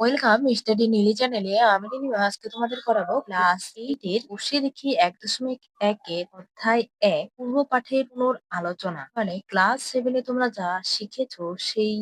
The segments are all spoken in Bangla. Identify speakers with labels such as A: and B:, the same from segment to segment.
A: ওয়েলকাম স্টাডি নীলি চ্যানেলে আমি নীলিমা আজকে তোমাদের করাবো ক্লাস এইট এর বসে দেখি এক দশমিক একের অধ্যায় এক, পূর্ব পাঠের পুনর আলোচনা মানে ক্লাস সেভেনে তোমরা যা শিখেছো সেই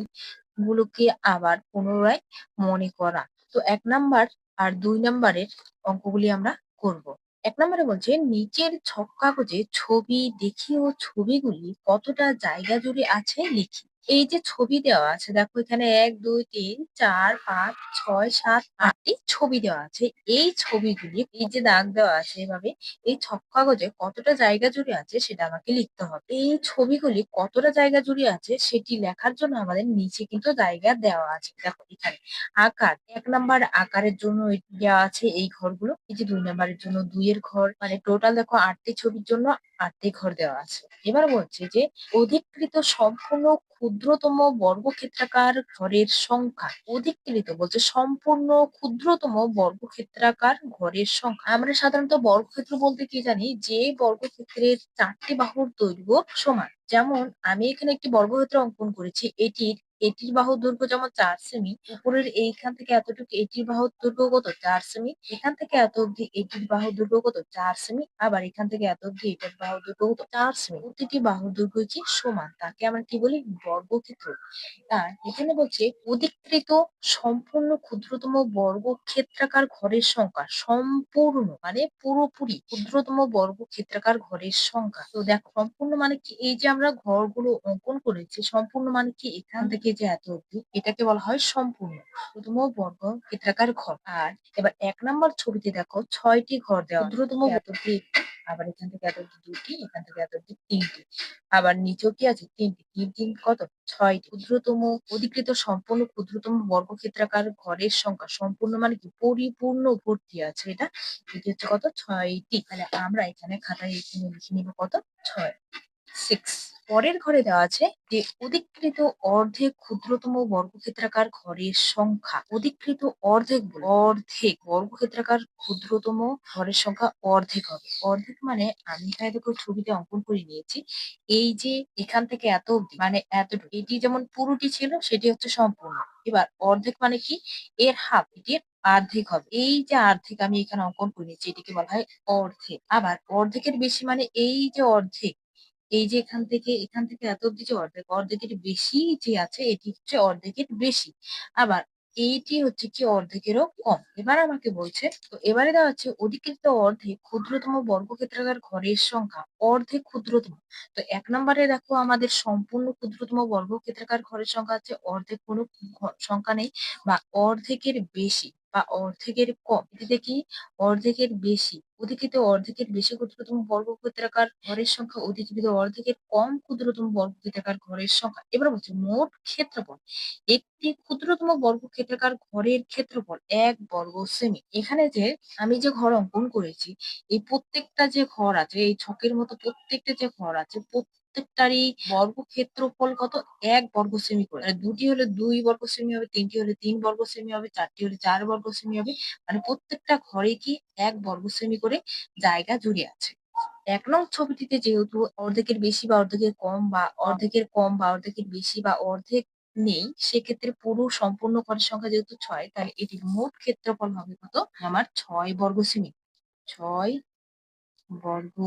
A: গুলোকে আবার পুনরায় মনে করা। তো এক নাম্বার আর দুই নাম্বারের অঙ্কগুলি আমরা করব। এক নম্বরে বলছে, নিচের ছক কাগজে ছবি দেখি ও ছবিগুলি কতটা জায়গা জুড়ে আছে লিখি। এই যে ছবি দেওয়া আছে, দেখো এখানে এক, দুই, তিন, চার, পাঁচ, ছয়, সাত, আটটি ছবি দেওয়া আছে। এই ছবিগুলি, এই যে দাগ দেওয়া আছে এভাবে, এই ছক কাগজে কতটা জায়গা জুড়ে আছে সেটা আমাকে লিখতে হবে। এই ছবিগুলি কতটা জায়গা জুড়ে আছে সেটি লেখার জন্য আমাদের নিচে কিন্তু জায়গা দেওয়া আছে। দেখো এখানে আকার, এক নাম্বার আকারের জন্য দেওয়া আছে এই ঘরগুলো, এই যে দুই নাম্বারের জন্য দুইয়ের ঘর মানে টোটাল দেখো আটটি ছবির জন্য আটটি ঘর দেওয়া আছে। এবার বলছে যে অধিকৃত সম্পূর্ণ ক্ষুদ্রতম বর্গক্ষেত্রাকার ঘরের সংখ্যা। অধিকৃত বলছে সম্পূর্ণ ক্ষুদ্রতম বর্গক্ষেত্রাকার ঘরের সংখ্যা। আমরা সাধারণত বর্গক্ষেত্র বলতে কি জানি? যে বর্গক্ষেত্রের চারটি বাহুর দৈর্ঘ্য সমান। যেমন আমি এখানে একটি বর্গক্ষেত্র অঙ্কন করেছি, এটির এটির বাহুর দৈর্ঘ্য যেমন চার সেমি, উপরের এইখান থেকে এতটুকু এটির বাহুর দৈর্ঘ্য কত? চার সেমি। এখান থেকে এত অব্দি এটির বাহুর দৈর্ঘ্য কত? চার সেমি। আবার এখান থেকে এত অব্দি এটার বাহুর দৈর্ঘ্য কত? চার সেমি। প্রতিটি বাহুর দৈর্ঘ্য কি সমান। তাকে আমরা কি বলি? বর্গক্ষেত্র। আর এখানে বলছে অধিকৃত সম্পূর্ণ ক্ষুদ্রতম বর্গক্ষেত্রাকার ঘরের সংখ্যা সম্পূর্ণ মানে পুরোপুরি ক্ষুদ্রতম বর্গক্ষেত্রাকার ঘরের সংখ্যা। তো দেখো, সম্পূর্ণ মানে কি? এই যে আমরা ঘরগুলো অঙ্কন করেছি, সম্পূর্ণ মানে কি? এখান থেকে যে এত অব্দি এটাকে বলা হয় সম্পূর্ণ। ক্ষুদ্রতম বর্গ ক্ষেত্রাকার ঘর। আর এবার এক নম্বর ছবিতে দেখো ছয়টি ঘর দেওয়া ক্ষুদ্রতম এত অব্দি আবার এখান থেকে এত অব্দি দুটি এখান থেকে এত অব্দি তিনটি। আবার নিচেও কি আছে? তিনটি। তিন তিন কত? ছয়টি। ক্ষুদ্রতম অধিকৃত সম্পূর্ণ ক্ষুদ্রতম বর্গক্ষেত্রাকার ঘরের সংখ্যা সম্পূর্ণ মানে কি? পরিপূর্ণ ভর্তি আছে এটা। এটি হচ্ছে কত? ছয়টি। তাহলে আমরা এখানে খাতায় এখানে লিখে নিব কত? ছয়। সিক্স পরের ঘরে দেওয়া আছে যে অধিকৃত অর্ধেক ক্ষুদ্রতম বর্গক্ষেত্রাকার ঘরের সংখ্যা। অধিকৃত অর্ধেক অর্ধেক বর্গক্ষেত্রাকার ক্ষুদ্রতম ঘরের সংখ্যা অর্ধেক হবে। অর্ধেক মানে আমি ছবিতে অঙ্কন করে নিয়েছি। এই যে এখান থেকে এত অব্দি মানে এতটুকু। এটি যেমন পুরোটি ছিল, সেটি হচ্ছে সম্পূর্ণ। এবার অর্ধেক মানে কি? এর হাফ এটির অর্ধেক হবে। এই যে অর্ধেক আমি এখানে অঙ্কন করে নিয়েছি, এটিকে বলা হয় অর্ধেক। আবার অর্ধেকের বেশি মানে এই যে অর্ধেক এই যে এখান থেকে এখান থেকে এত অব্দি যে অর্ধেক, অর্ধেকের বেশি যে আছে, এটি হচ্ছে অর্ধেকের বেশি। আবার এইটি হচ্ছে কি অর্ধেকেরও কম। এবার আমাকে বলছে, তো এবারে দেওয়া হচ্ছে অধিকৃত অর্ধেক ক্ষুদ্রতম বর্গক্ষেত্রাকার ঘরের সংখ্যা অর্ধেক ক্ষুদ্রতম। তো এক নম্বরে দেখো আমাদের সম্পূর্ণ ক্ষুদ্রতম বর্গক্ষেত্রাকার ঘরের সংখ্যা আছে অর্ধেক কোনো সংখ্যা নেই বা অর্ধেকের বেশি। বা অর্ধেকের কম এটিতে কি অর্ধেকের বেশি, অধিকৃত অর্ধেকের বেশি ক্ষুদ্রতম বর্গক্ষেত্রাকার ঘরের সংখ্যা, অধিকৃত অর্ধেকের কম ক্ষুদ্রতম বর্গক্ষেত্রাকার ঘরের সংখ্যা। এবার বলছে মোট ক্ষেত্রফল, একটি ক্ষুদ্রতম বর্গক্ষেত্রাকার ঘরের ক্ষেত্রফল এক বর্গ সেমি এখানে যে আমি যে ঘর অঙ্কন করেছি, এই প্রত্যেকটা যে ঘর আছে, এই ছকের মতো প্রত্যেকটা যে ঘর আছে প্রত্যেকটারই বর্গ ক্ষেত্রফল কত? এক বর্গ সেমি করে। আর দুটি হলে দুই বর্গ সেমি হবে, তিনটি হলে তিন বর্গ সেমি হবে, চারটি হলে চার বর্গ সেমি হবে। মানে প্রত্যেকটা ঘরে কি এক বর্গ সেমি করে জায়গা জুড়ে আছে। এক নং ছবিটিতে যেহেতু অর্ধেকের বেশি বা অর্ধেকের কম বা অর্ধেকের কম বা অর্ধেকের বেশি বা অর্ধেক নেই, সেক্ষেত্রে পুরো সম্পূর্ণ ঘরের সংখ্যা যেহেতু ছয়, তাহলে এটির মোট ক্ষেত্রফল হবে কত? আমার ছয় বর্গ সেমি ছয় বর্গ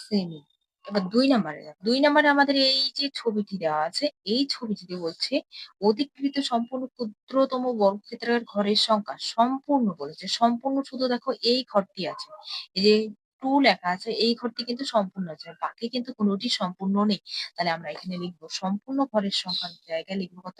A: সেমি এবার দুই নম্বরে। দুই নম্বরে আমাদের এই যে ছবিটি দেওয়া আছে, এই ছবিটিতে বলছে, অধিকৃত সম্পূর্ণ ক্ষুদ্রতম বর্গক্ষেত্রের ঘরের সংখ্যা সম্পূর্ণ বলেছে, সম্পূর্ণ শুধু দেখো এই ঘরটি আছে, এই যে টু লেখা আছে, এই ঘরটি কিন্তু সম্পূর্ণ আছে বাকি কিন্তু কোনোটি সম্পূর্ণ নেই, তাহলে আমরা এখানে লিখব সম্পূর্ণ ঘরের সংখ্যার জায়গায় লিখব কত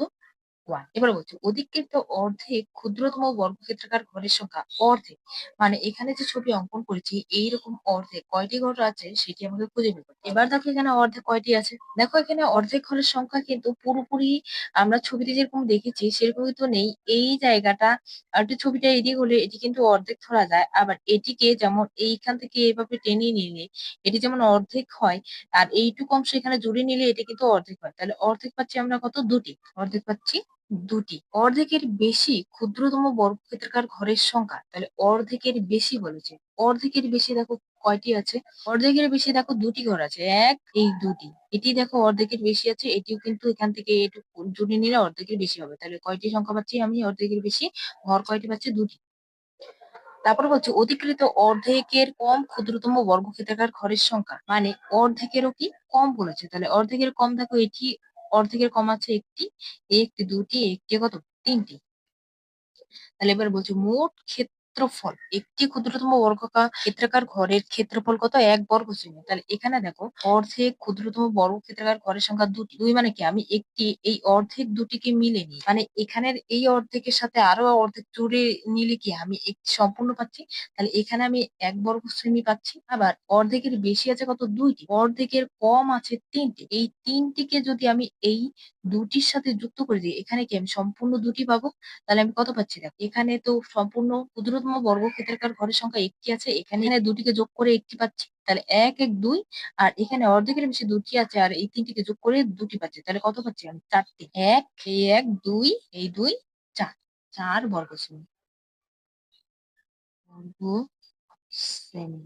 A: ওয়ান এবার বলছি অধিকৃত অর্ধেক ক্ষুদ্রতম বর্গক্ষেত্রাকার ঘরের সংখ্যা অর্ধেক। মানে এখানে যে ছবি অঙ্কন করেছি, এইরকম অর্ধেক কয়টি ঘর আছে সেটি আমাকে খুঁজে বের করতে এবার দেখো এখানে অর্ধেক কয়টি আছে? দেখো এখানে অর্ধেক ঘরের সংখ্যা কিন্তু পুরোপুরি আমরা ছবিতে যেরকম দেখেছি সেরকম কিন্তু নেই। এই জায়গাটা একটু ছবিটা এদিকে হলে এটি কিন্তু অর্ধেক ধরা যায়। আবার এটিকে যেমন এইখান থেকে এইভাবে টেনে নিলে এটি যেমন অর্ধেক হয়, আর এইটুকু অংশ এখানে জুড়ে নিলে এটি কিন্তু অর্ধেক হয়। তাহলে অর্ধেক পাচ্ছি আমরা কত? দুটি। অর্ধেক পাচ্ছি দুটি। অর্ধেকের বেশি ক্ষুদ্রতম বর্গক্ষেত্রাকার ঘরের সংখ্যা। তাহলে অর্ধেকের বেশি বলেছে। অর্ধেকের বেশি দেখো কয়টি আছে? অর্ধেকের বেশি দেখো দুটি ঘর আছে। এক, এই দুটি। এটি দেখো অর্ধেকের বেশি আছে। এটিও কিন্তু এখান থেকে এটুকু জুড়ে নিলে অর্ধেকের বেশি হবে। তাহলে কয়টি সংখ্যা পাচ্ছি আমি? অর্ধেকের বেশি ঘর কয়টি পাচ্ছি? দুটি। তারপর বলছে অধিকৃত অর্ধেকের কম ক্ষুদ্রতম বর্গক্ষেত্রাকার ঘরের সংখ্যা। মানে অর্ধেকেরও কি? কম বলেছে। তাহলে অর্ধেকের কম দেখো এটি অর্ধেকের কম আছে একটি একটি দুটি একটি কত? তিনটি। তাহলে এবার বলছে মোট ক্ষেত্রফল। একটি ক্ষুদ্রতম বর্গকা ক্ষেত্রাকার ঘরের ক্ষেত্রফল কত? এক বর্গ সেমি তাহলে এখানে দেখো, অর্ধেক ক্ষুদ্রতম বর্গ ক্ষেত্রাকার ঘরের সংখ্যা দুটি দুই মানে কি? আমি একটি, এই অর্ধেক দুটিকে মিলে নিই। মানে এখানের এই অর্ধেকের সাথে আরও অর্ধেক জুড়ে নিলে কি? আমি একটি সম্পূর্ণ পাচ্ছি। তাহলে এখানে আমি এক বর্গ সেমি পাচ্ছি। আবার অর্ধেকের বেশি আছে কত? দুইটি। অর্ধেকের কম আছে তিনটি। এই তিনটিকে যদি আমি এই দুটির সাথে যুক্ত করে দিই, এখানে কি আমি সম্পূর্ণ দুটি পাবো? তাহলে আমি কত পাচ্ছি? দেখো, এখানে তো সম্পূর্ণ ক্ষুদ্রতম বর্গক্ষেত্রাকার ঘরের সংখ্যা একটি আছে, এখানে দুটিকে যোগ করে একটি পাচ্ছি, তাহলে এক এক, দুই, আর এখানে অর্ধেকের বেশি দুটি আছে, আর এই তিনটিকে যোগ করে দুটি পাচ্ছি, তাহলে কত পাচ্ছি আমি? চারটি। এক, এই এক, দুই, এই দুই, চার। চার বর্গ শ্রেণি। বর্গ সেমি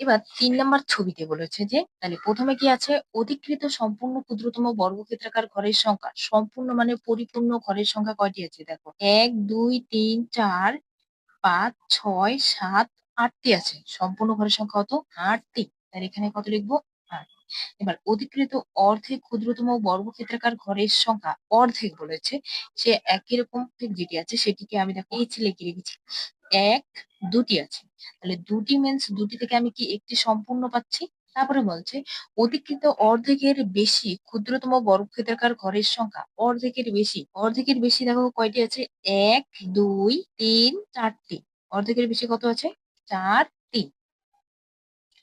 A: এবার তিন নম্বর ছবিতে বলেছে যে, তাহলে প্রথমে কি আছে? অধিকৃত সম্পূর্ণ ক্ষুদ্রতম বর্গক্ষেত্রাকার ঘরের সংখ্যা, সম্পূর্ণ মানে পরিপূর্ণ ঘরের সংখ্যা কয়টি আছে? দেখো, এক, দুই, তিন, চার পাঁচ, ছয়, সাত, আটটি আছে। সম্পূর্ণ ঘরের সংখ্যা কত? আটটি। তার এখানে কত লিখব? আট। এবার অধিকৃত অর্ধেক ক্ষুদ্রতম বর্গক্ষেত্রাকার ঘরের সংখ্যা অর্ধেক বলেছে। সে একই রকম যেটি আছে, সেটিকে আমি দেখো এই লিখে রেখেছি। এক দুটি আছে। তাহলে দুটি মিনস দুটি থেকে আমি কি একটি সম্পূর্ণ পাচ্ছি? তারপরে বলছে, অধিকৃত অর্ধেকের বেশি ক্ষুদ্রতম বর্গক্ষেত্রাকার ঘরের সংখ্যা। অর্ধেকের বেশি। অর্ধেকের বেশি দেখো কয়টি আছে? এক, দুই, তিন, চারটি। অর্ধেকের বেশি কত আছে? চারটি।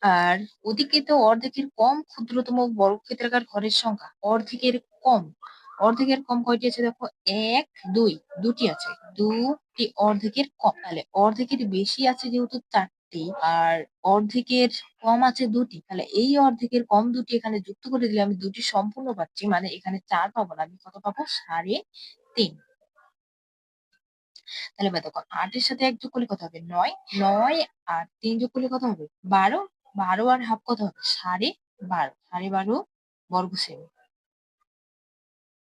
A: আর অধিকৃত অর্ধেকের কম ক্ষুদ্রতম বর্গক্ষেত্রাকার ঘরের সংখ্যা। অর্ধেকের কম। অর্ধেকের কম কয়টি আছে দেখো? এক, দুই। দুটি আছে। দুটি অর্ধেকের কম। তাহলে অর্ধেকের বেশি আছে যেহেতু চারটি। আর অর্ধেকের কম আছে দুটি। তাহলে এই অর্ধেকের কম দুটি এখানে যুক্ত করে দিলে আমি দুটি সম্পূর্ণ পাচ্ছি মানে এখানে চার পাবো না। আমি কত পাবো? সাড়ে তিন। তাহলে দেখো আটের সাথে এক যোগ করলে কত হবে? নয়। নয় আর তিন যোগ করলে কত হবে? বারো। বারো আর হাফ কত হবে? সাড়ে বারো। সাড়ে বারো বর্গ সেমি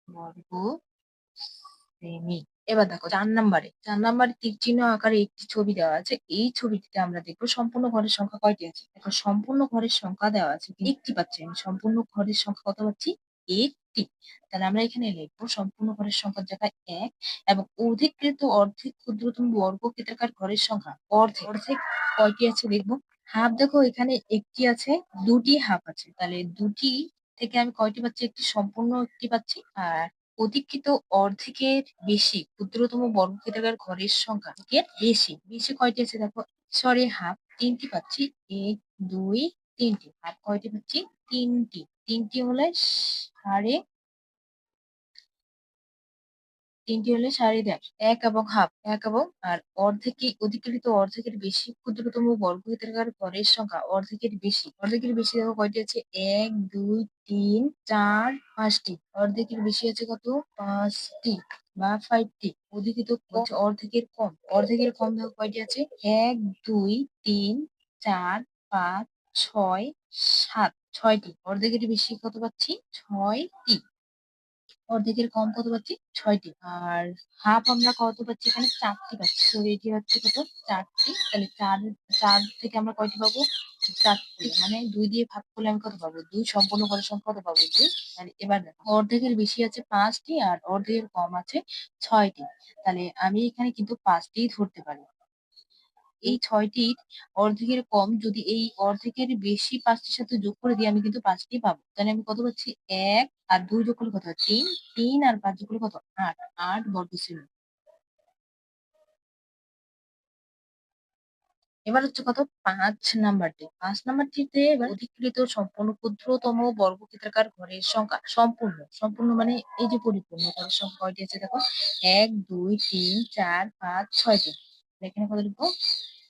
A: বর্গ সেমি এবার দেখো চার নাম্বারে চার নাম্বারে তীর চিহ্ন আকারে একটি ছবি দেওয়া আছে। এই ছবিটিতে আমরা দেখব সম্পূর্ণ ঘরের সংখ্যা কয়টি আছে? দেখো, সম্পূর্ণ ঘরের সংখ্যা দেওয়া আছে একটি পাচ্ছি, আমি সম্পূর্ণ ঘরের সংখ্যা কত পাচ্ছি? একটি। তাহলে আমরা এখানে লিখব সম্পূর্ণ ঘরের সংখ্যার জায়গায় এক এবং অধিকৃত অর্ধেক ক্ষুদ্রতম বর্গক্ষেত্রাকার ঘরের সংখ্যা অর্ধেক। অর্ধেক কয়টি আছে দেখব? হাফ দেখো, এখানে একটি আছে, দুটি হাফ আছে। তাহলে দুটি থেকে আমি কয়টি পাচ্ছি? একটি সম্পূর্ণ একটি পাচ্ছি আর অধিকৃত অর্ধেকের বেশি ক্ষুদ্রতম বর্গক্ষেত্রাকার ঘরের সংখ্যা বেশি। বেশি কয়টি আছে দেখো? সরি হাফ তিনটি পাচ্ছি। এক, দুই, তিনটি। হাফ কয়টি পাচ্ছি? তিনটি। তিনটি হলে সাড়ে তিনটি হলে সাড়ে দেড় এক এবং হাফ, এক এবং আর অর্ধেকে অধিকৃত, অর্ধেকের বেশি ক্ষুদ্রতম বর্গক্ষেত্রাকার ঘরের সংখ্যা অর্ধেকের বেশি। অর্ধেকের বেশি দেখো কয়টি আছে? এক, দুই, তিন, চার, পাঁচটি। অর্ধেকের বেশি আছে কত? পাঁচটি বা ফাইভটি অধিকৃত অর্ধেকের কম। অর্ধেকের কম দেখো কয়টি আছে? এক, দুই, তিন, চার, পাঁচ, ছয়, সাত। ছয়টি। অর্ধেকের বেশি কত পাচ্ছি? ছয়টি। অর্ধেকের কম কত পাচ্ছি? ছয়টি। আর হাফ আমরা কত পাচ্ছি এখানে? চারটি পাচ্ছি। তো এটি হচ্ছে কত? চারটি। তাহলে চার চার থেকে আমরা কয়টি পাবো? চারটি। মানে দুই দিয়ে ভাগ করলে আমি কত পাবো? দুই সম্পূর্ণ ঘরের সংখ্যা কত পাবো? দুই। তাহলে এবার দেখো, অর্ধেকের বেশি আছে পাঁচটি আর অর্ধেকের কম আছে ছয়টি। তাহলে আমি এখানে কিন্তু পাঁচটিই ধরতে পারি। এই ছয়টির অর্ধেকের কম যদি এই অর্ধেকের বেশি পাঁচটির সাথে যোগ করে দিই, আমি কিন্তু পাঁচটি পাবো। তাহলে আমি কত পাচ্ছি? এক আর দুই যোগ করলে কত? তিন। তিন আর পাঁচ যোগ করলে কত? আট। আট বর্গ সেমি এবার হচ্ছে কত? পাঁচ নাম্বারটি। পাঁচ নাম্বারটিতে এবার অধিকৃত সম্পূর্ণ ক্ষুদ্রতম বর্গক্ষেত্রাকার ঘরের সংখ্যা সম্পূর্ণ। সম্পূর্ণ মানে এই যে পরিপূর্ণ ঘরের সংখ্যা কয়টি আছে দেখো? এক, দুই, তিন, চার, পাঁচ, ছয়টি। এখানে কত লিখব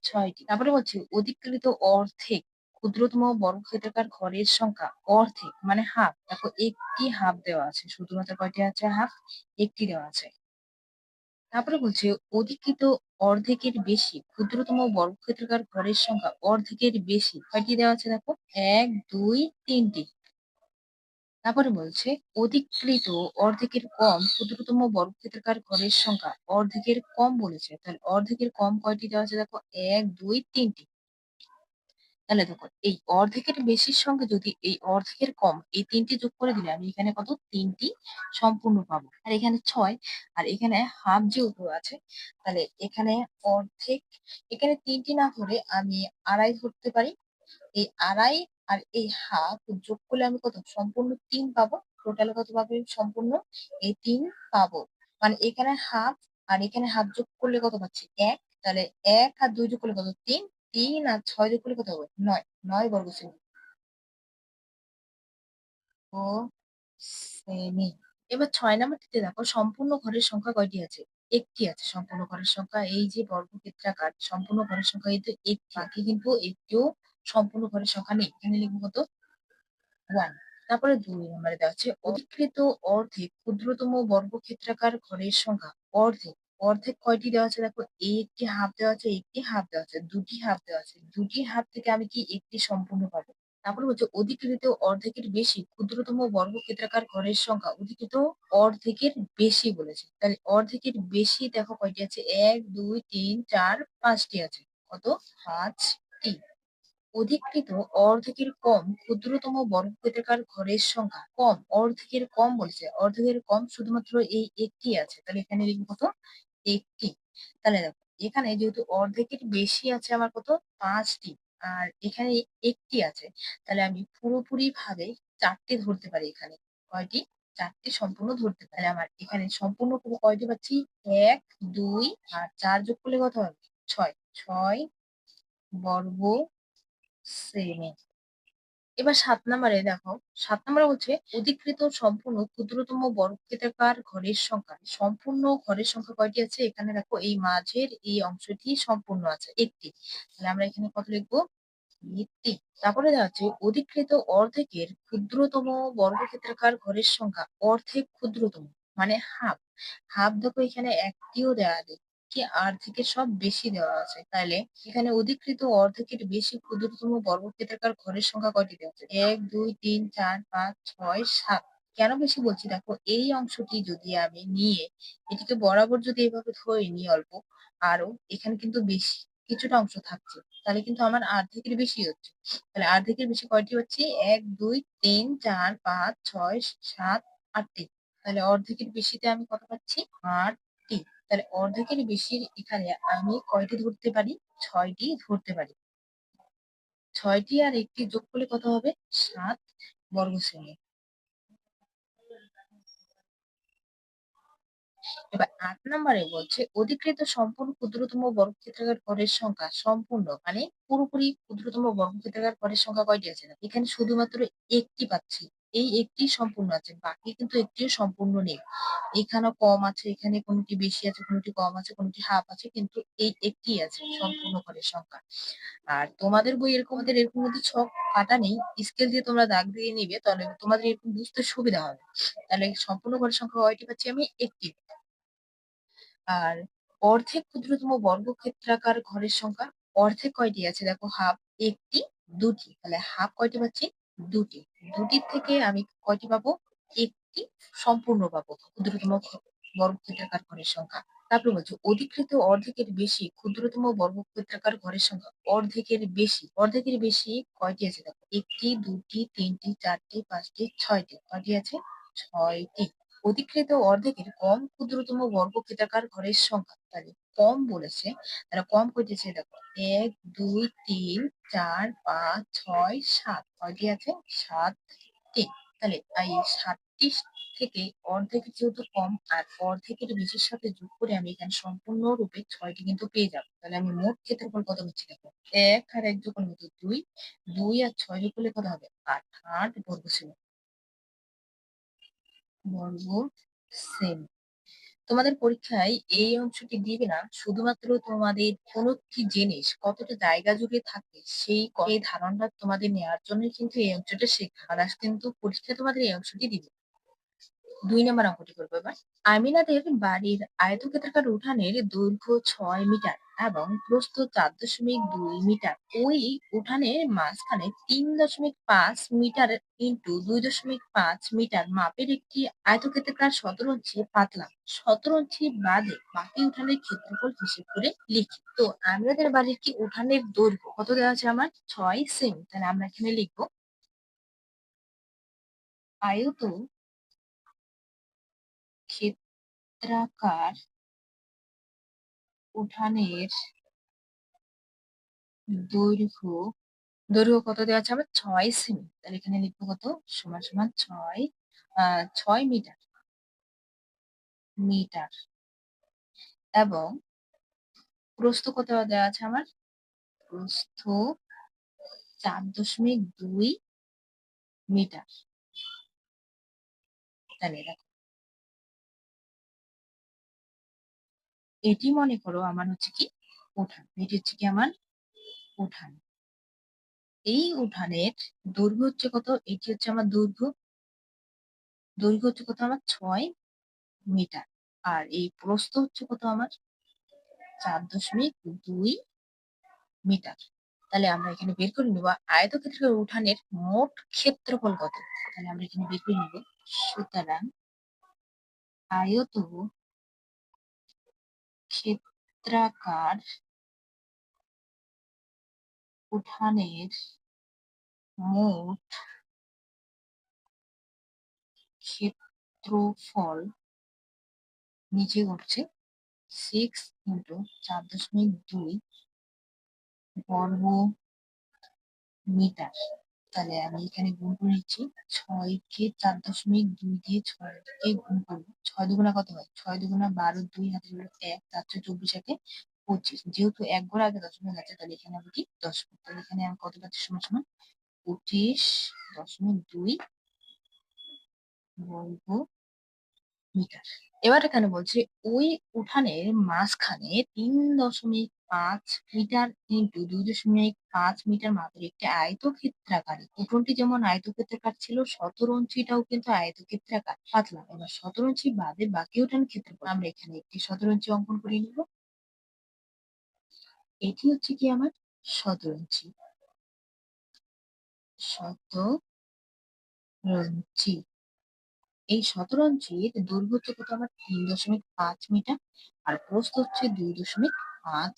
A: ছয়টি। তারপরে বলছি, অধিকৃত অর্ধেক ক্ষুদ্রতম বর্গক্ষেত্রাকার ঘরের সংখ্যা অর্ধেক মানে হাফ দেখো, একটি হাফ দেওয়া আছে, শুধুমাত্র কয়টি আছে? হাফ একটি দেওয়া আছে। তারপরে বলছে, অধিকৃত অর্ধেকের বেশি ক্ষুদ্রতম বর্গক্ষেত্রকার ঘরের সংখ্যা অর্ধেকের বেশি কয়টি দেওয়া আছে? দেখো, এক, দুই, তিনটি। তারপরে বলছে, অধিকৃত অর্ধেকের কম ক্ষুদ্রতম বর্গক্ষেত্রাকার ঘরের সংখ্যা অর্ধেকের কম বলেছে। তাহলে অর্ধেকের কম কয়টি দেওয়া আছে? দেখো, এক, দুই, তিনটি। তাহলে দেখো, এই অর্ধেকের বেশির সঙ্গে যদি এই অর্ধেকের কম এই তিনটি যোগ করে দিলে আমি এখানে কত? তিনটি সম্পূর্ণ পাবো। আর এখানে ছয়, আর এখানে হাফ যেহেতু আছে, তাহলে এখানে অর্ধেক, এখানে তিনটি না ধরে আমি আড়াই ধরতে পারি। এই আড়াই আর এই হাফ যোগ করলে আমি কত? সম্পূর্ণ তিন পাবো। টোটাল কত পাবে? সম্পূর্ণ এই তিন পাবো। মানে এখানে হাফ আর এখানে হাফ যোগ করলে কত পাচ্ছি? এক। তাহলে এক আর দুই যোগ করলে কত? তিন। তিন আর ছয় যোগ করলে কত হবে? নয়। নয় বর্গ সেমি ও সেমি এবার ছয় নাম্বারটিতে দেখো, সম্পূর্ণ ঘরের সংখ্যা কয়টি আছে? একটি আছে সম্পূর্ণ ঘরের সংখ্যা। এই যে বর্গক্ষেত্রাকার, সম্পূর্ণ ঘরের সংখ্যা কিন্তু একটি। বাকি কিন্তু একটিও সম্পূর্ণ ঘরের সংখ্যা নেই। এখানে লিখব কত? ওয়ান তারপরে দুই নম্বরে দেওয়া আছে, অধিকৃত অর্ধেক ক্ষুদ্রতম বর্গক্ষেত্রাকার ঘরের সংখ্যা। অর্ধেক। অর্ধেক কয়টি দেওয়া আছে? দেখো, একটি হাফ দেওয়া আছে, একটি হাফ দেওয়া আছে, দুটি হাফ দেওয়া আছে। দুটি হাফ থেকে আমি কি একটি সম্পূর্ণ পাবো? তারপরে হচ্ছে অধিকৃত অর্ধেকের বেশি ক্ষুদ্রতম বর্গক্ষেত্রাকার ঘরের সংখ্যা। অধিকৃত অর্ধেকের বেশি বলেছে। তাহলে অর্ধেকের বেশি দেখো কয়টি আছে? এক, দুই, তিন, চার, পাঁচটি আছে। কত? পাঁচটি। অধিকৃত অর্ধেকের কম ক্ষুদ্রতম বর্গক্ষেত্রাকার ঘরের সংখ্যা। কম, অর্ধেকের কম বলছে। অর্ধেকের কম শুধুমাত্র এই একটি আছে। তাহলে এখানে লিখব কত? একটি। তাহলে দেখো, এখানে যেহেতু অর্ধেকের বেশি আছে আমার কত? পাঁচটি। আর এখানে একটি আছে। তাহলে আমি পুরোপুরি ভাবে চারটি ধরতে পারি এখানে। কয়টি? চারটি সম্পূর্ণ ধরতে পারি। আমার এখানে সম্পূর্ণ পুরো কয়টি পাচ্ছি? এক, দুই, আর চার যোগ করলে কত হবে? ছয়। ছয় বর্গ এবার সাত নম্বরে দেখো, সাত নম্বরে বলছে, অধিকৃত সম্পূর্ণ ক্ষুদ্রতম বর্গক্ষেত্রাকার ঘরের সংখ্যা। সম্পূর্ণ ঘরের সংখ্যা কয়টি আছে? এখানে দেখো, এই মাঝের এই অংশটি সম্পূর্ণ আছে, একটি। তাহলে আমরা এখানে কত লিখব? একটি তারপরে দেখা যাচ্ছে, অধিকৃত অর্ধেকের ক্ষুদ্রতম বর্গক্ষেত্রাকার ঘরের সংখ্যা অর্ধেক ক্ষুদ্রতম। মানে হাফ হাফ দেখো, এখানে একটিও দেওয়া নেই। কি অর্ধেকের সব বেশি দেওয়া আছে? তাহলে এখানে অধিকৃত অর্ধেকের বেশি ক্ষুদ্রতম বর্গক্ষেত্রাকার ঘরের সংখ্যা কয়টি দেওয়া আছে? এক, দুই, তিন, চার, পাঁচ, ছয়, সাত। কেন বেশি বলছি? দেখো, এই অংশটি যদি আমি নিয়ে এটিকে বরাবর যদি এভাবে ধরে নিই অল্প আরও এখানে কিন্তু বেশি কিছুটা অংশ থাকছে। তাহলে কিন্তু আমার অর্ধেকের বেশি হচ্ছে। তাহলে অর্ধেকের বেশি কয়টি হচ্ছে? এক, দুই, তিন, চার, পাঁচ, ছয়, সাত, আটটি। তাহলে অর্ধেকের বেশিতে আমি কত পাচ্ছি? আটটি। তাহলে অর্ধেকের বেশির এখানে আমি কয়টি ধরতে পারি? ছয়টি ধরতে পারি। ছয়টি আর একটি যোগ করলে কত হবে? সাত বর্গ সেমি এবার আট নম্বরে বলছে, অধিকৃত সম্পূর্ণ ক্ষুদ্রতম বর্গক্ষেত্রাকার ঘরের সংখ্যা সম্পূর্ণ মানে পুরোপুরি ক্ষুদ্রতম বর্গক্ষেত্রাকার ঘরের সংখ্যা কয়টি আছে? এখানে শুধুমাত্র একটি পাচ্ছি। এই একটি সম্পূর্ণ আছে, বাকি কিন্তু একটিও সম্পূর্ণ নেই। এখানে কম আছে, এখানে কোনটি বেশি আছে, কোনটি কম আছে, কোনটি হাফ আছে, কিন্তু এই একটি আছে সম্পূর্ণ ঘরের সংখ্যা। আর তোমাদের বই এরকম আমাদের এরকম যদি ছক কাটা নেই স্কেল দিয়ে তোমরা দাগ দিয়ে নিবে, তাহলে তোমাদের এরকম বুঝতে সুবিধা হবে। তাহলে সম্পূর্ণ ঘরের সংখ্যা কয়টি পাচ্ছি আমি একটি। আর অর্ধেক ক্ষুদ্রতম বর্গক্ষেত্রাকার ঘরের সংখ্যা, অর্ধেক কয়টি আছে? দেখো হাফ একটি, দুটি। তাহলে হাফ কয়টি পাচ্ছি? দুটি। দুটির থেকে আমি কয়টি পাবো? একটি সম্পূর্ণ পাবো। ক্ষুদ্রতম বর্গক্ষেত্রাকার ঘরের সংখ্যা। তারপরে বলছে, অধিকৃত অর্ধেকের বেশি ক্ষুদ্রতম বর্গক্ষেত্রাকার ঘরের সংখ্যা। অর্ধেকের বেশি অর্ধেকের বেশি কয়টি আছে? দেখো, একটি, দুটি, তিনটি, চারটি, পাঁচটি, ছয়টি। কয়টি আছে? ছয়টি। অধিকৃত অর্ধেকের কম ক্ষুদ্রতম বর্গক্ষেত্রাকার ঘরের সংখ্যা। তাহলে কম বলেছে, তাহলে কম কইতেছে দেখো, এক, দুই, তিন, চার, পাঁচ, ছয়, সাত কয়টি আছে? সাতটি তাহলে এই সাতটি থেকে অর্ধেক যেহেতু কম, আর অর্ধেকের বেশির সাথে যোগ করে আমি এখানে সম্পূর্ণ রূপে ছয়টি কিন্তু পেয়ে যাব। তাহলে আমি মোট ক্ষেত্রফল কত হচ্ছে দেখো? এক আর এক যোগ করলে দুই দুই আর ছয় যোগ করলে কত হবে? আট। আট বর্গ সেমি। বর্গ সেমি। তোমাদের পরীক্ষায় এই অংশটি দিবে না, শুধুমাত্র তোমাদের কোন কি জিনিস কতটা জায়গা জুড়ে থাকে সেই এই ধারণাটা তোমাদের নেওয়ার জন্য কিন্তু এই অংশটা শেখা। আর কিন্তু পরীক্ষা তোমাদের এই অংশটি দিবে ২ নাম্বার অঙ্কটি করব এবার। আমিনাদের বাড়ির আয়তক্ষেত্রাকার উঠানের দৈর্ঘ্য ছয় মিটার এবং প্রস্থ ৪.২ মিটার। ওই উঠানের মাঝখানে ৩.৫ মিটার ইন্টু ২.৫ মিটার মাপের একটি আয়তক্ষেত্রাকার ১৭ ইঞ্চি পাতলা ১৭ ইঞ্চি বাদে বাকি উঠানের ক্ষেত্রফল হিসেব করে লিখি। তো আমিনাদের বাড়ির কি উঠানের দৈর্ঘ্য কত দেওয়া আছে আমার? ছয় সেমি। তাহলে আমরা এখানে লিখব আয়ত ক্ষেত্রাকার উঠানের দৈর্ঘ্য দৈর্ঘ্য কত দেওয়া আছে আমার ছয় সেমি। তাহলে এখানে লিখব কত? সমান, সমান ৬ আ ৬ মিটার। মিটার এবং প্রস্থ কত দেওয়া আছে আমার? প্রস্থ ৪.২ মিটার। তাহলে দেখো এটি মনে করো আমার হচ্ছে কি উঠান। এটি হচ্ছে কি আমার উঠান। এই উঠানের দৈর্ঘ্য হচ্ছে কত? এটি হচ্ছে আমার দৈর্ঘ্য। দৈর্ঘ্য হচ্ছে কত আমার? ছয় মিটার। আর এই প্রস্থ হচ্ছে কত আমার? ৪.২ মিটার। তাহলে আমরা এখানে বের করে নেব আয়তক্ষেত্রের উঠানের মোট ক্ষেত্রফল কত? তাহলে আমরা এখানে বের করে নেব। সুতরাং আয়ত ক্ষেত্রাকার উঠানের মোট ক্ষেত্রফল নিচে উঠছে সিক্স ইন্টু চার দশমিক দুই বর্গ মিটার তাহলে আমি এখানে গুণ করে নিচ্ছি। ছয় ছয়কে চার দশমিক দুই দিয়ে ছয় ছয়কে গুণ করব। ছয় দুগুণা কত হয়? ছয় দুগুণা বারো দুই হাতে হলো এক চারশো চব্বিশ একে পঁচিশ। যেহেতু এক ঘর আগে দশমিক আছে, তাহলে এখানে আমি কি দশমিক তাহলে এখানে আমি কত পাচ্ছি? সমান সমান পঁচিশ দশমিক দুই বর্গ মিটার। এবার এখানে বলছে, ওই উঠানের মাঝখানে তিন দশমিক পাঁচ মিটার ইন্টু দুই দশমিক পাঁচ মিটার মাপের একটি আয়তক্ষেত্রাকার। উঠোনটি যেমন আয়তক্ষেত্রাকার ছিল, সতেরো ইঞ্চিটাও কিন্তু আয়তক্ষেত্রাকার, পাতলা। এবার সতেরো ইঞ্চি বাদে বাকি উঠান ক্ষেত্রফল। আমরা এখানে একটি সতেরো ইঞ্চি অঙ্কন করে নিব। এটি হচ্ছে কি আমার সতেরো ইঞ্চি সতেরো এই সতেরো ইঞ্চির দৈর্ঘ্য কত আমার? তিন দশমিক পাঁচ মিটার। আর প্রস্থ হচ্ছে দুই দশমিক পাঁচ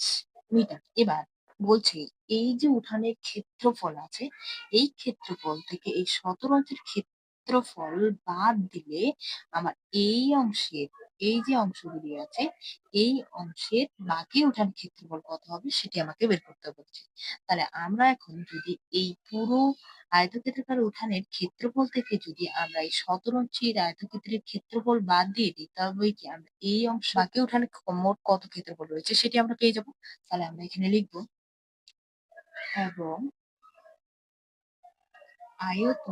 A: মিটার। এবার বলছে, এই যে উঠানের ক্ষেত্রফল আছে, এই ক্ষেত্রফল থেকে এই ইঞ্চির ক্ষেত্রফল বাদ দিলে আমার এই অংশের, এই যে অংশগুলি আছে, এই অংশের বাকি উঠান ক্ষেত্রফল কত হবে সেটি আমাকে বের করতে বলছে। তাহলে আমরা এখন যদি এই পুরো আয়তক্ষেত্রাকার উঠানের ক্ষেত্রফল থেকে যদি আমরা এই শতরঞ্চির আয়তক্ষেত্রের ক্ষেত্রফল বাদ দিয়ে দিই তবে কি আমরা এই অংশ বাকি উঠানে মোট কত ক্ষেত্রফল রয়েছে সেটি আমরা পেয়ে যাব? তাহলে আমরা এখানে লিখব এবং আয়ত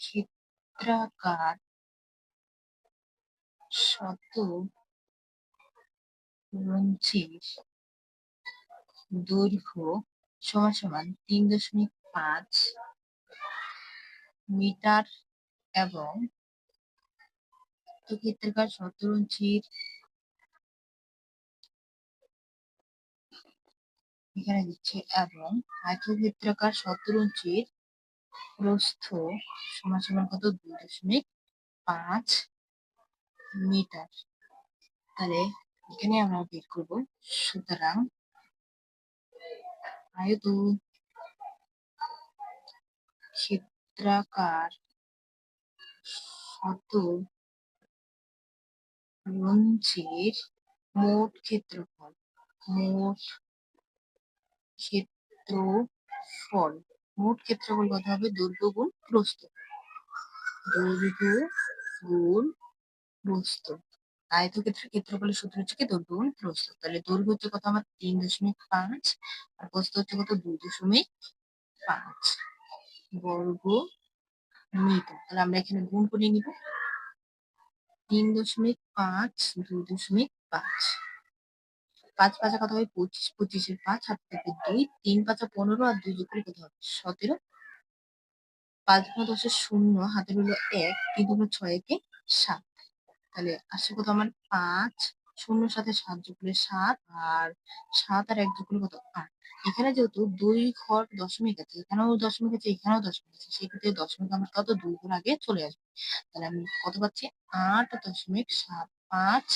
A: ক্ষেত্রাকার শত ইঞ্চির দৈর্ঘ্য সমান সমান তিন দশমিক পাঁচ মিটার এবং ক্ষেত্রকার সতেরো ইঞ্চির এখানে দিচ্ছে এবং আয়তক্ষেত্রাকার ইঞ্চির প্রস্থ সমান সমান কত? দুই দশমিক পাঁচ মিটার। তাহলে এখানে আমরা বের করব। সুতরাং আয়ত ক্ষেত্রাকার শত ইঞ্চির মোট ক্ষেত্রফল, মোট ক্ষেত্রফল মোট ক্ষেত্রফল কত হবে? দৈর্ঘ্য গুণ প্রস্থ। দৈর্ঘ্য গুণ প্রস্থ। আয়তক্ষেত্রের ক্ষেত্রফলের সূত্র হচ্ছে কি? দৈর্ঘ্য গুণ প্রস্থ। তাহলে দৈর্ঘ্য হচ্ছে কত আমার? তিন দশমিক পাঁচ। আর প্রস্থ হচ্ছে কত? দুই দশমিক পাঁচ। বর্গ মিটার। তাহলে আমরা এখানে গুণ করে নিব। তিন দশমিক পাঁচ, দুই দশমিক পাঁচ। পাঁচ পাঁচা কত হবে পঁচিশ, পঁচিশের পাঁচ হাত থেকে দুই, তিন পাঁচা পনেরো আর দুই যোগ কত হবে সতেরো। পাঁচ গুণ দশের শূন্য হাতের হলো এক, তিন হলো ছয় একে সাত। তাহলে আসছে কত আমার? পাঁচ শূন্যর সাথে সাত যোগ সাত আর সাত আর এক যোগ করলে কত? আট। এখানে যেহেতু দুই ঘর দশমিক আছে, এখানেও দশমিক আছে, এখানেও দশমিক আছে, সেক্ষেত্রে দশমিক আমার কত? দুই ঘর আগে চলে আসবে। তাহলে আমি কত পাচ্ছি? আট দশমিক সাত পাঁচ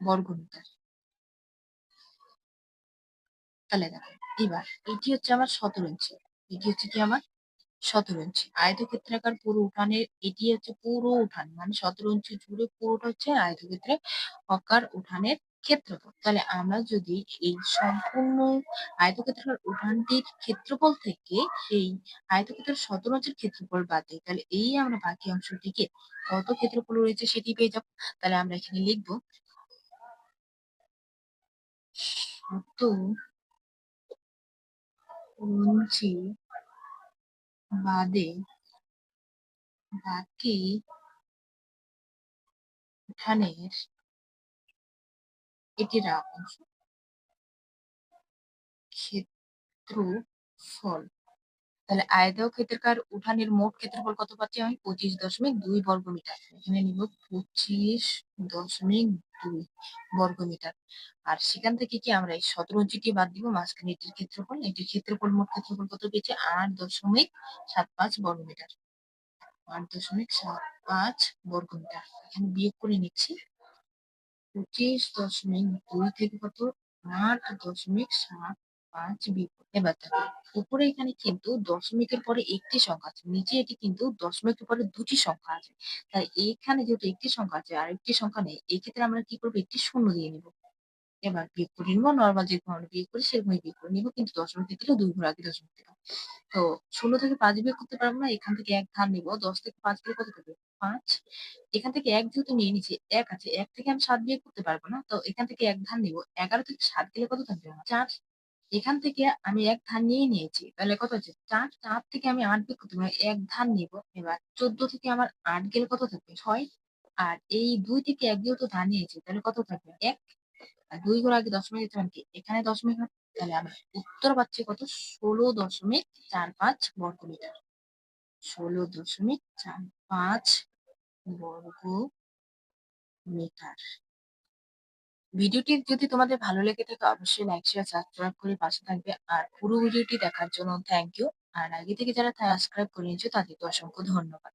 A: বর্গমিটার। তাহলে দেখো এবার এটি হচ্ছে আমার সতেরো ইঞ্চি এটি হচ্ছে কি আমার সতেরো ইঞ্চি আয়তক্ষেত্রাকার পুরো উঠানের এটি হচ্ছে পুরো উঠান মানে সতেরো ইঞ্চি জুড়ে পুরোটা হচ্ছে আয়তক্ষেত্রে অকার উঠানের ক্ষেত্রফল। তাহলে আমরা যদি এই সম্পূর্ণ আয়তক্ষেত্রাকার উঠানটির ক্ষেত্রফল থেকে এই আয়তক্ষেত্রের ইঞ্চির ক্ষেত্রফল বাদ দিই, তাহলে এই আমরা বাকি অংশটিকে কত ক্ষেত্রফল রয়েছে সেটি পেয়ে যাব। তাহলে আমরা এখানে লিখব সতেরো ইঞ্চি বাদে বাকি উঠানের এটির অংশ ক্ষেত্রফল। তাহলে আয়তক্ষেত্রাকার উঠানের মোট ক্ষেত্রফল কত পাচ্ছি আমি? পঁচিশ দশমিক দুই বর্গ মিটার এখানে নিব পঁচিশ দশমিক দুই বর্গ মিটার। আর সেখান থেকে কি আমরা এই সতেরো ইঞ্চিটি বাদ দিব? মাঝখানে এটির ক্ষেত্রফল। এটির ক্ষেত্রফল মোট ক্ষেত্রফল কত পেয়েছে? আট দশমিক সাত পাঁচ বর্গ মিটার। আট দশমিক সাত পাঁচ বর্গ মিটার। এখানে বিয়োগ করে নিচ্ছি। পঁচিশ দশমিক দুই থেকে কত? আট দশমিক সাত পাঁচ বিয়োগ এবার উপরে এখানে কিন্তু দশমিকের পরে একটি সংখ্যা আছে, নিচে এটি কিন্তু দশমিকের পরে দুটি সংখ্যা আছে। তাই এখানে যেহেতু একটি সংখ্যা আছে আর একটি সংখ্যা নেই এই ক্ষেত্রে আমরা কি করব? একটি শূন্য দিয়ে নিব। এবার বিয়োগ করে নিবো নর্মাল যেরকম আমরা বিয়োগ করি সেরকমই বিয়োগ করে নিবো, কিন্তু দশমিক ক্ষেত্রে দুই ঘর আগে দশমিক দেবো তো শূন্য থেকে পাঁচ বিয়োগ করতে পারব না, এখান থেকে এক ধার নিবো, দশ থেকে পাঁচ গেলে কত থাকবে পাঁচ। এখান থেকে এক যেহেতু নিয়ে নিচ্ছি, এক আছে, এক থেকে আমি সাত বিয়োগ করতে পারব না, তো এখান থেকে এক ধার নিবো, এগারো থেকে সাত গেলে কত থাকবে? চার। এখান থেকে আমি এক ধান নিয়ে নিয়েছি। তাহলে কত হচ্ছে? চার চার থেকে আমি আট বিয়োগ করতে পারব এক ধার নিব। এবার চোদ্দ থেকে আমার আট গেলে কত থাকবে? ছয়। আর এই দুই থেকে এক তো ধান নিয়েছি, তাহলে কত থাকবে? এক। আর দুই ঘর আগে দশমিক দিতে কি? এখানে দশমিক তাহলে আমরা উত্তর পাচ্ছি কত? ষোলো দশমিক চার পাঁচ বর্গ মিটার ষোলো দশমিক চার পাঁচ বর্গ মিটার ভিডিওটি যদি তোমাদের ভালো লেগে থাকে, অবশ্যই লাইক শেয়ার সাবস্ক্রাইব করে পাশে থাকবে। আর পুরো ভিডিওটি দেখার জন্য থ্যাংক ইউ আর আগে থেকে যারা সাবস্ক্রাইব করে নিয়েছো তাদেরকে অসংখ্য ধন্যবাদ।